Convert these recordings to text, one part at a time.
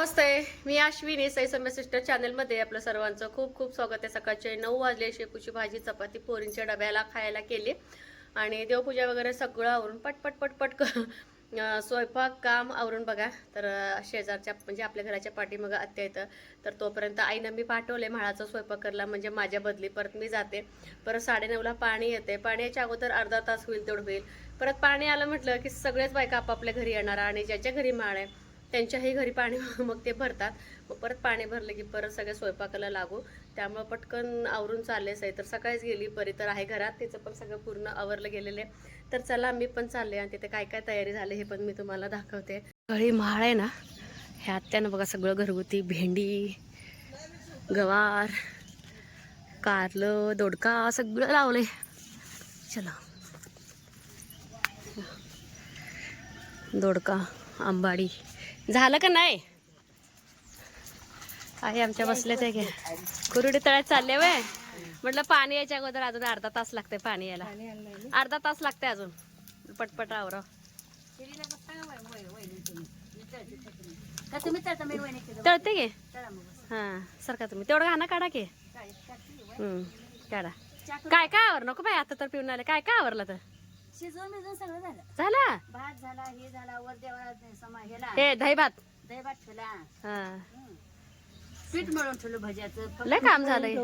नमस्ते मी अश्विनी साई सम्य सिस्टर चॅनलमध्ये आपलं सर्वांचं. खूप खूप स्वागत आहे सकाळचे नऊ वाजले शेपूची भाजी चपाती पोरींच्या डब्याला खायला केली. आणि देवपूजा वगैरे सगळं आवरून पटपट पटपट कर स्वयंपाक काम आवरून बघा. तर शेजारच्या म्हणजे आपल्या घराच्या पाठीमागं आत्या येतं तर तोपर्यंत आईनं मी पाठवले म्हाळाचा स्वयंपाक करला म्हणजे माझ्या बदली परत मी जाते. परत साडेनऊला पाणी येते. पाणी याच्या अगोदर अर्धा तास होईल तेवढं होईल. परत पाणी आलं म्हटलं की सगळेच बायका आपापल्या घरी येणार आणि ज्याच्या घरी माळ आहे त्यांच्याही घरी पाणी मग ते भरतात. मग परत पाणी भरलं की परत सगळ्या स्वयंपाकाला लागू. त्यामुळं पटकन आवरून चाललेच आहे. तर सकाळीच गेली परी तर आहे घरात. तिचं पण सगळं पूर्ण आवरलं गेलेलं आहे. तर चला मी पण चालले आणि तिथे काय काय तयारी झाली हे पण मी तुम्हाला दाखवते. गळी महाळ आहे ना ह्या त्यानं बघा सगळं घरगुती भेंडी गवार कारलं दोडका सगळं लावलंय. चला. दोडका आंबाडी. झालं का नाही? आहे आमच्या बसले ते घे कुरुडी तळ्यात चालले वय. म्हटलं पाणी यायच्या अगोदर अजून अर्धा तास लागते पाणी यायला. अर्धा तास लागते अजून. पटपट आवराव तळते घे हां हा सरका तुम्ही. तेवढं घाणा काढा की. काढा. काय काय आवर नको बाई आता तर पिऊन आले. काय काय आवरलं तर? शिजवून मिजून सगळं झालं. झाला? भात झाला हे झाला वर देवा समा हेला हे दही भात दही भात ठेवला. हा. हं. पीठ मळून ठेवलं भज्याचं लय काम झालंय.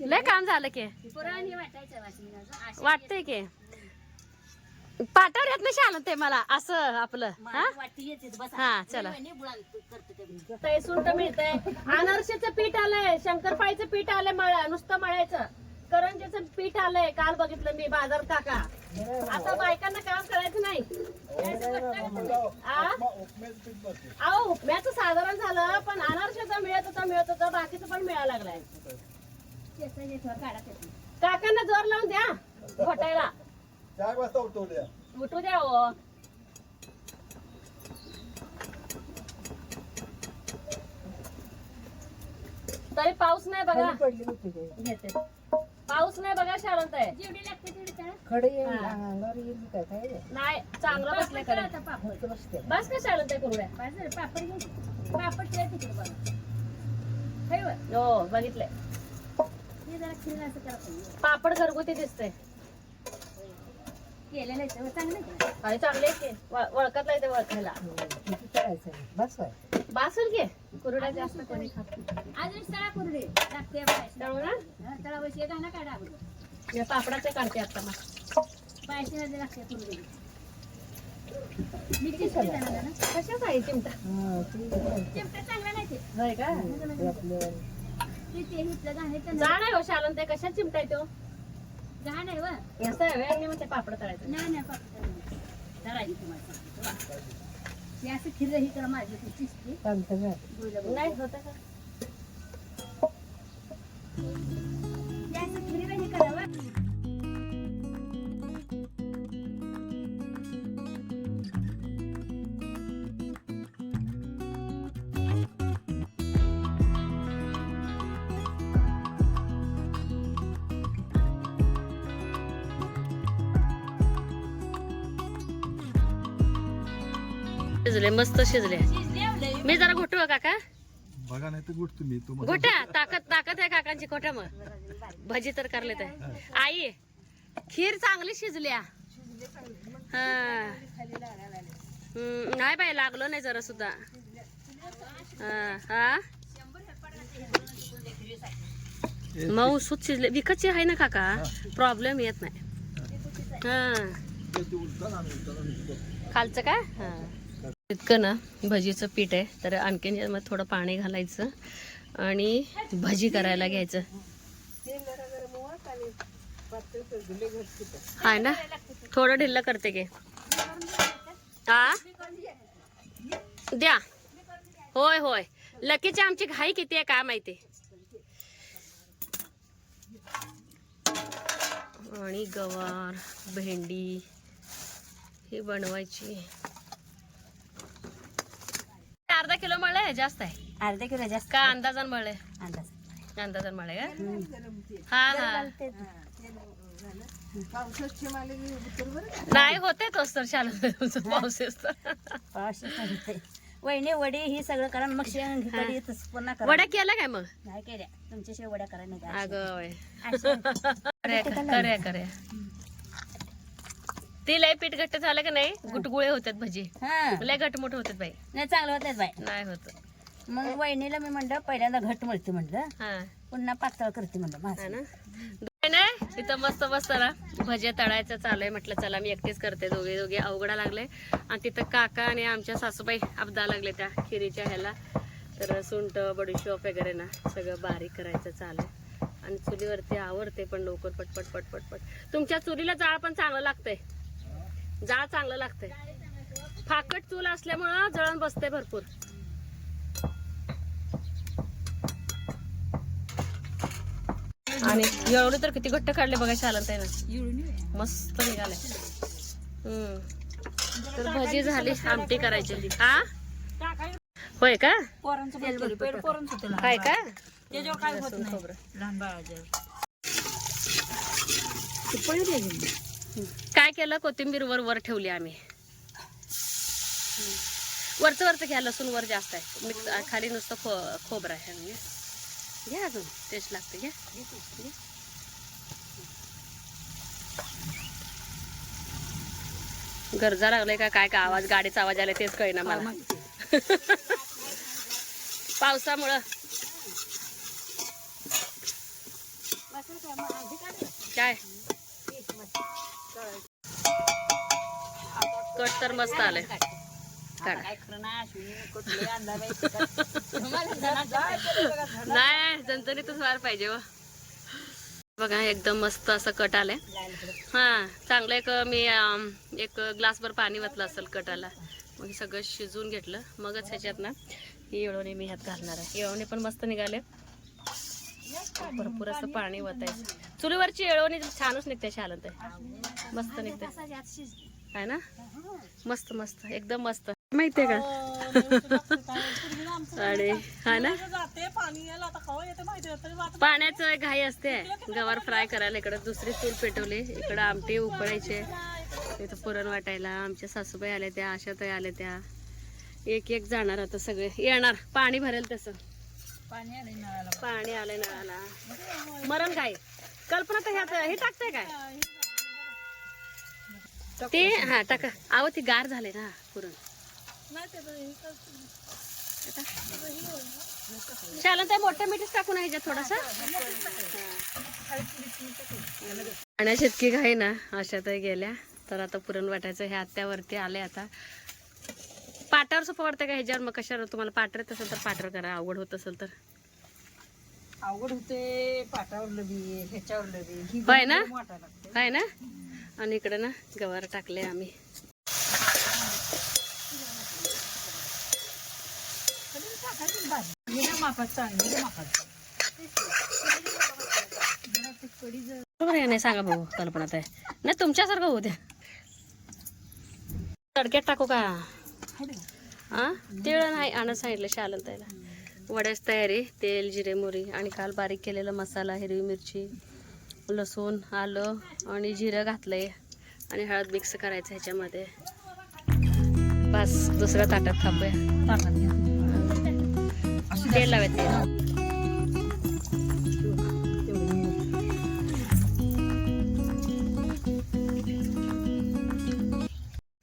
लय काम झालं की. पुराणी वाटायचं वाटतंय की. पाटावर येत नाही शालन ते मला असं आपलं. हा? येते. बस. हा, चला. वहिनी बुळान करते ते. मिळतंय. अनारशीचं पीठ आलंय शंकरपाळीचं पीठ आलंय मळ नुसतं मळायचं. करंजीचं पीठ आलंय. काल बघितलं मी बाजार काका. आता बायकांना काम करायचं नाही. आ? अहो उपम्याचं साधारण झालं पण अनारशीचं मिळत होतं मिळत होतं बाकीचं पण मिळायला लागलाय. हे. काकांना जोर लावून द्या घोटायला. चार वाजता उठवल्या उठू द्या हो. तरी पाऊस नाही बघा. घेते. पाऊस नाही बघा शाळंत आहे. जेवढी लागते तेवढी तळा. नाही. चांगलं बसलं कडे आता पापड. बस का शाळंत आहे कुरड्या. बस झालं, पापड घ्यायचे पापड ठेवा तिकडे बघा. होय होय. हो बघितलंय. हे जरा खिरीला असं करा पाहिजे. पापड घरगुती दिसतंय. केलेलं आहे चांगलं आहे का? आणि चांगले आहे की. वळ- वळखतला येते वळखायला. बासूल घे. कुरड्या जास्त कोणी खात नाही. मी पापडाचे काढते आता मग. पायसे लागते कुरडे. मी चिमटे आहे चिमटा? चिमटे चांगला नाही ते. का? ते ते हिथलं घाण आहे जा त्यांना नाही हो शालन ते कशा चिमटा आहे तो? घाण आहे व. असं आहे वेळ म्हणते पापड तळायचं. नाही नाही पापड तुम्हाला असं खिर ही करा माझी ती. नाही होतं का? शिजले मस्त शिजले. मी जरा घोटू का काका बघा नाही तर गुट तुम्ही घोट्या ताकद ताकद आहे काकांची खोट्या मग भजी तर करले ते आई खीर चांगली शिजल्या. हा. नाही बाई लागलो नाही जरा सुद्धा. हा हा. मऊ सूत शिजले. विकतची आहे ना काका? प्रॉब्लेम येत नाही. हा. खालचं का हा. इतकं ना भजीचं पीठ आहे. तर आणखीन यामध्ये थोडं पाणी घालायचं आणि भजी करायला घ्यायचं. हाय ना? थोडं ढिल्लं करते की. हा द्या. होय होय. लकीची आमची घाई किती आहे काय माहिती? आणि गवार भेंडी ही बनवायची. अर्धा किलो मळे जास्त आहे. अर्धा किलो जास्त. का अंदाजान मळे अंदाज. अंदाजान मळे का? हा हा. नाही होते तोच तर चालू पाऊस सांगते वहिनी वडी ही सगळं करा मग शेंग पुन्हा करा. वड्या केल्या काय मग? नाही केल्या. तुमच्याशिवाय वड्या करा नाही. अगं करूया करूया. ती लय पीठ घट्ट झालं का नाही गुटगुळे होतात भजी. हा. लय घटमुट होतात बाई. नाही चांगलं होत बाय नाही होत. मग वहिनीला मी म्हणलं पहिल्यांदा घट मिळते म्हणलं. हा. पुन्हा पातळ करते म्हणलं हा माझं. ना. काय नाही तिथं मस्त मस्त ना भजे तळायचं चालू आहे. म्हटलं चला मी एकटीच करते. दोघे दोघे अवघडा लागले. आणि तिथं काका आणि आमच्या सासूबाई अबदा लागले त्या खिरीच्या ह्याला. तर सुंट बडीशोप वगैरे ना सगळं बारीक करायचं चालू आहे. आणि चुलीवरती आवडते पण लवकर पटपट पटपट पट तुमच्या चुलीला जाळ पण चांगलं लागतंय. जाळ चांगलं लागतंय. फाकट चूल असल्यामुळं जळण बसते भरपूर. आणि एवढं तर किती घट्ट काढले बघा शालन ना मस्त निघाले. हम्म. तर भजी झाली आमटी करायची. हा होय का? काय का खोबरं. काय केलं? कोथिंबीर वर वर ठेवली आम्ही. वरचं वरचं घ्या लसूण वर जास्त आहे. मिक्स खाली नुसतं खो खोबरं आहे म्हणजे. घ्या अजून. टेस्ट लागते घ्या. घ्या. गरजा लागलाय का? काय का आवाज गाडीचा आवाज आला तेच कळेना मला. पावसामुळं. काय? कट तर मस्त खरं नाही जणजणीतच व्हायला पाहिजे व बघा एकदम मस्त असं कट आलंय. हा चांगलं एक मी एक ग्लासभर पाणी वतलं असेल कटाला. मग हे सगळं शिजवून घेतलं. मगच ह्याच्यात ना ही येळवणी मी ह्यात घालणार आहे. येळवणी पण मस्त निघाले. भरपूर असं पाणी वतायचं चुलीवरची येळवणी छानच निघते शालंत. आहे मस्त निघते आहे ना? मस्त मस्त. एकदम मस्त. माहितीये का? आणि हा ना? पाण्याचं घाई असते. गवार फ्राय करायला इकडे दुसरी चूल पेटवली. इकडं आमटी उकळायचे. इथं पुरण वाटायला. आमच्या सासूबाई आल्या त्या आशाताई आल्या त्या. एक एक जाणार आता सगळे. येणार. पाणी भरेल तसं. पाणी आले नळाला. पाणी आलंय नळाला. मरण काय? कल्पना तर ह्यात हे टाकताय काय? ते हा टाका. अहो ते गार झाले ना पुरण. चालन ते मोठं मीठच टाकून आहे थोडासा. आणि शेतकी घाई ना अशातही गेल्या. तर आता पुरण वाटायचं हे आत्यावरती आले आता. पाटावर सोपं वाटतं का ह्याच्यावर? मग कशावर? तुम्हाला पाटर येत असेल तर पाटर करा अवघड होत असेल तर. अवघड होते पाटावरलं बी ह्याच्यावरलं बी ही होय ना? वाटायला लागते. आहे ना? आणि इकडे ना गवार टाकले आम्ही. मापात चांगली मापात बरोबर आहे नाही सांगा भाऊ कल्पना आहे. नाही तुमच्यासारखं होऊ द्या. तडक्यात टाकू का? हा तिळ नाही आणत सांगितलं शालन ताईला वड्याच तयारी तेल जिरे मोरी आणि काल बारीक केलेला मसाला हिरवी मिरची लसूण आलं आणि जिरं घातलंय आणि हळद मिक्स करायचं ह्याच्यामध्ये. बस दुसऱ्या ताटात थांबूया. तेल लावायचं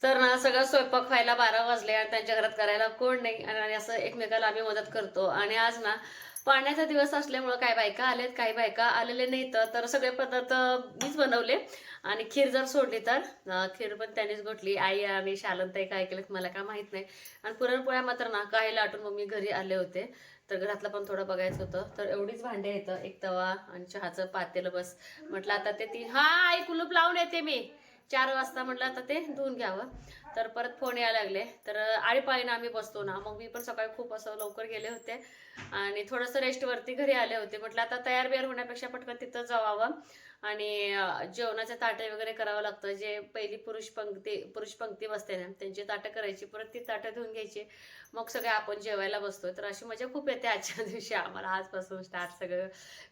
तर ना सगळं स्वयंपाक व्हायला बारा वाजले आणि त्यांच्या घरात करायला कोण नाही. आणि असं एकमेकाला आम्ही मदत करतो. आणि आज ना पाण्याचा दिवस असल्यामुळं काही बायका आलेत काही बायका आलेले नाहीत. तर सगळे पदार्थ मीच बनवले. आणि खीर जर सोडली तर खीर पण त्यांनीच घोटली. आई आणि शालनताई काय केलं मला काय माहीत नाही. आणि पुरणपोळ्या मात्र ना काही लाटून मग मी घरी आले होते. तर घरातलं पण थोडं बघायचं होतं. तर एवढीच भांडे येतं एक तवा आणि चहाचं पातेलं बस. म्हटलं आता ते ती हा आई कुलूप लावून येते मी. चार वाजता म्हटलं आता ते धुवून घ्यावं. तर परत फोन यायला लागले. तर आळीपाळीनं आम्ही बसतो ना. मग मी पण सकाळी खूप असं लवकर गेले होते. आणि थोडंसं रेस्टवरती घरी आले होते. म्हटलं आता तयार बियार होण्यापेक्षा पटकन तिथं जावावं आणि जेवणाच्या ताटं ताटे वगैरे करावं लागतं. जे पहिली पुरुष पंक्ती पुरुष पंक्ती बसते ना त्यांची ताटं करायची परत ती ताटं धुवून घ्यायची. मग सगळे आपण जेवायला बसतोय तर अशी मजा खूप येते आजच्या दिवशी. आम्हाला आजपासून स्टार्ट सगळं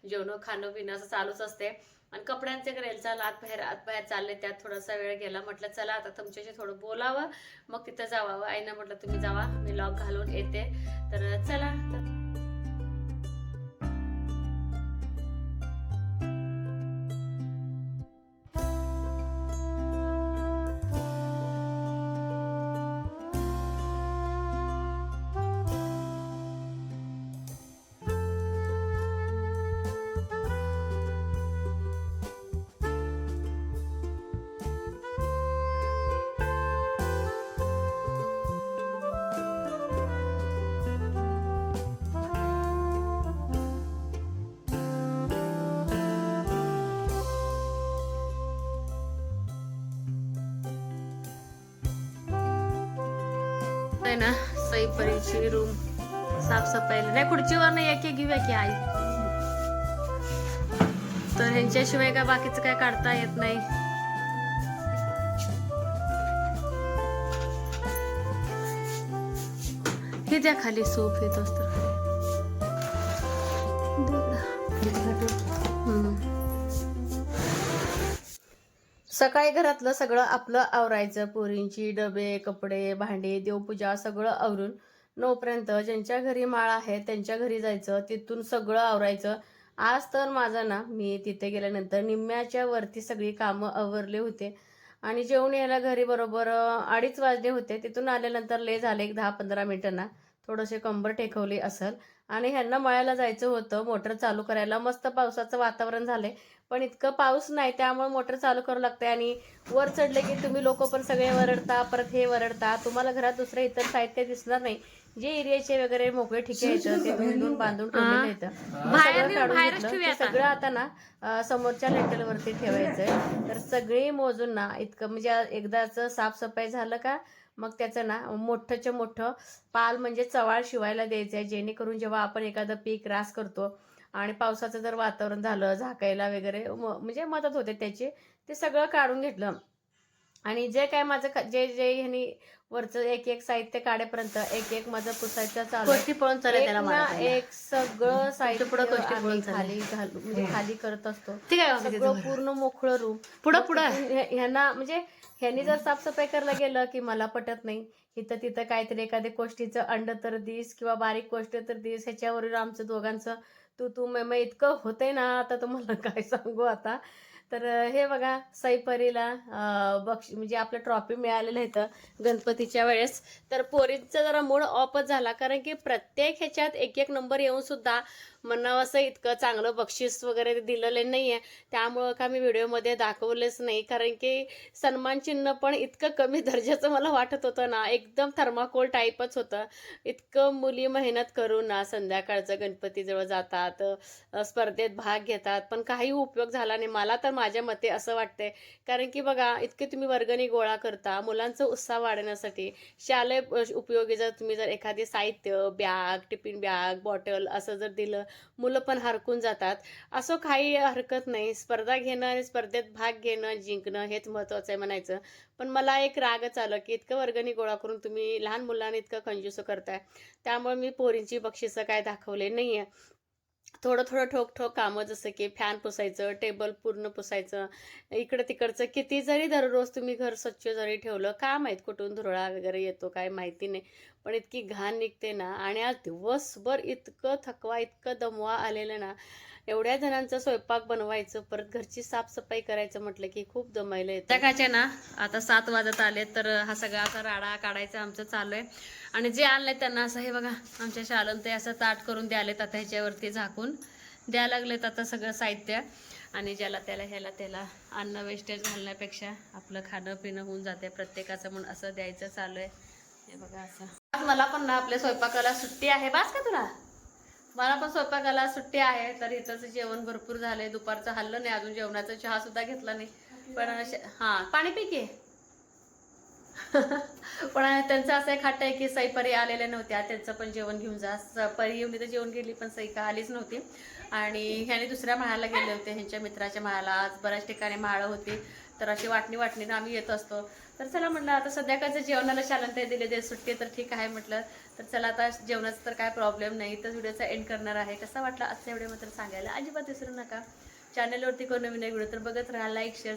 जेवण खाणं पिणं असं चालूच असते. आणि कपड्यांचे करेल चला आत बाहेर आत बाहेर चालले त्यात थोडासा वेळ गेला म्हटलं चला आता तुमच्याशी थोडं बोलावं. मग तिथं जावावं. आईनं म्हटलं तुम्ही जावा मी लॉक घालून येते. तर चला आहे ना? सईपरीची रूम साफसफाईला नाही खुर्चीवर नाही एक एक घेऊया की आई? तर ह्यांच्याशिवाय काय बाकीचं काय काढता येत नाही? हे द्या खाली सूप येत असत सकाळी घरातलं सगळं आपलं आवरायचं. पोरींची डबे कपडे भांडे देवपूजा सगळं आवरून नऊपर्यंत ज्यांच्या घरी माळ आहे त्यांच्या घरी जायचं. तिथून सगळं आवरायचं. आज तर माझं ना मी तिथे गेल्यानंतर निम्म्याच्या वरती सगळी कामं आवरले होते. आणि जेवण यायला घरी बरोबर अडीच वाजले होते. तिथून आल्यानंतर ले झाले एक दहा पंधरा मिनिटांना थोडंसे कंबर टेकवली असेल. आणि ह्यांना मळ्याला जायचं होतं. मोटर चालू करायला मस्त पावसाचं वातावरण झालंय. पण इतकं पाऊस नाही त्यामुळे मोटर चालू करावं लागतंय आणि वर चढले की तुम्ही लोक पण सगळे वरडता परत हे वरडता. तुम्हाला घरात दुसरं इतर साहित्य दिसणार नाही. जे एरियाचे वगैरे मोकळे ठिके येतं ते बांधून ठेवलेलं येतं बाहेर सगळं काढून घेतलं. सगळं आता ना समोरच्या लेटलवरती ठेवायचंय. तर सगळी मोजून ना इतकं म्हणजे एकदाच साफसफाई झालं का मग त्याचं ना मोठंच्या मोठं पाल म्हणजे चवाळ शिवायला द्यायचंय. जेणेकरून जेव्हा आपण एखादं पीक रास करतो आणि पावसाचं जर वातावरण झालं झाकायला वगैरे म्हणजे मदत होते त्याची. ते सगळं काढून घेतलं. आणि जे काय माझं जे जे ह्यांनी वरचं एक एक साहित्य काढेपर्यंत एक एक माझं पुसायचं चालू एक सगळं साहित्य पुढं. खाली घालू म्हणजे खाली करत असतो. सगळं? पूर्ण मोकळं रूम. पुढं पुढं. ह्यांना म्हणजे ह्यांनी जर साफसफाई करायला गेलं की मला पटत नाही इथं तिथं काहीतरी एखाद्या गोष्टीचं अंड तर दिस किंवा बारीक गोष्ट तर दिस ह्याच्यावरून आमचं दोघांचं तू तू मे इतकं होतंय ना आता तुम्हाला काय सांगू आता. तर हे बघा सईपरीला बक्ष म्हणजे आपलं ट्रॉफी मिळालेलं इथं गणपतीच्या वेळेस. तर पोरींचा जरा मूड ऑफच झाला कारण की प्रत्येक ह्याच्यात एक एक नंबर येऊन सुद्धा म्हणावं असं इतकं चांगलं बक्षीस वगैरे दिलेलं आहे त्यामुळं का मी व्हिडिओमध्ये दाखवलेच नाही. कारण की सन्मान चिन्ह पण इतकं कमी दर्जाचं मला वाटत होतं ना. एकदम थर्माकोल टाईपच होतं. इतकं मुली मेहनत करून ना संध्याकाळचं गणपतीजवळ जातात स्पर्धेत भाग घेतात. पण काही उपयोग झाला नाही. मला तर माझ्या मते असं वाटतंय. कारण की बघा इतके तुम्ही वर्गणी गोळा करता मुलांचं उत्साह वाढवण्यासाठी शालेय उपयोगी जर तुम्ही जर एखादी साहित्य बॅग टिफिन बॅग बॉटल असं जर दिलं मुलं पण हरकून जातात. असं काही हरकत नाही. स्पर्धा घेणं आणि स्पर्धेत भाग घेणं जिंकणं हेच महत्वाचं आहे म्हणायचं. पण मला एक रागच आलं की इतकं वर्गणी गोळा करून तुम्ही लहान मुलांना इतकं कंजूस करताय. त्यामुळे मी पोरींची बक्षिसं काय दाखवले नाहीये. थोडं थोडं ठोक ठोक कामं जसं की फॅन पुसायचं टेबल पूर्ण पुसायचं. इकडं तिकडचं किती जरी दररोज तुम्ही घर स्वच्छ जरी ठेवलं का माहीत कुठून धुरळा वगैरे येतो काय माहिती नाही. पण इतकी घाण निघते ना. आणि आज दिवसभर इतकं थकवा इतकं दमवा आलेलं ना एवढ्या जणांचा स्वयंपाक बनवायचं परत घरची साफसफाई करायचं म्हटलं की खूप दमायला येतं. सकाळच्या ना आता सात वाजत आले तर हा सगळा असा राडा काढायचा आमचं चालू आहे आणि जे आणलंय त्यांना असं हे बघा आमच्या शालन ते असं ताट करून द्यालेत आता ह्याच्यावरती झाकून. द्या लागलेत आता सगळं साहित्य. आणि ज्याला त्याला ह्याला त्याला अन्न वेस्टेज घालण्यापेक्षा आपलं खाणं पिणं होऊन जाते प्रत्येकाचं म्हणून असं द्यायचं चालू आहे हे बघा असं. आज मला पण ना आपल्या स्वयंपाकाला सुट्टी आहे. बास का तुला? मला पण स्वयंपाकाला सुट्टी आहे. तर इथंच जेवण भरपूर झालंय. दुपारचं हल्लं नाही. अजून जेवणाचा चहा सुद्धा घेतला नाही. पण हा पाणी पिके पण त्यांचं असं एक हट्ट आहे की सई परी आलेल्या नव्हत्या. त्यांचं पण जेवण घेऊन जा. स- परी येऊन तर जेवण गेली पण सई का आलीच नव्हती. आणि ह्याने दुसऱ्या माळाला गेले होते. ह्यांच्या मित्राच्या माळाला आज बऱ्याच ठिकाणी माळं होती. तर अशी वाटणी वाटणीनं आम्ही येत असतो. तर चला म्हटलं आता संध्याकाळचं जेवणाला शालंत दिले दे सुट्टी तर ठीक आहे म्हटलं. तर चला आता जेवणाचं तर काय प्रॉब्लेम नाही. तर व्हिडिओचा एंड करणार आहे. कसा वाटला आजचा व्हिडिओ मात्र सांगायला अजिबात विसरू नका. चॅनलवरती कोण नवीन व्हिडिओ तर बघत राहा लाईक शेअर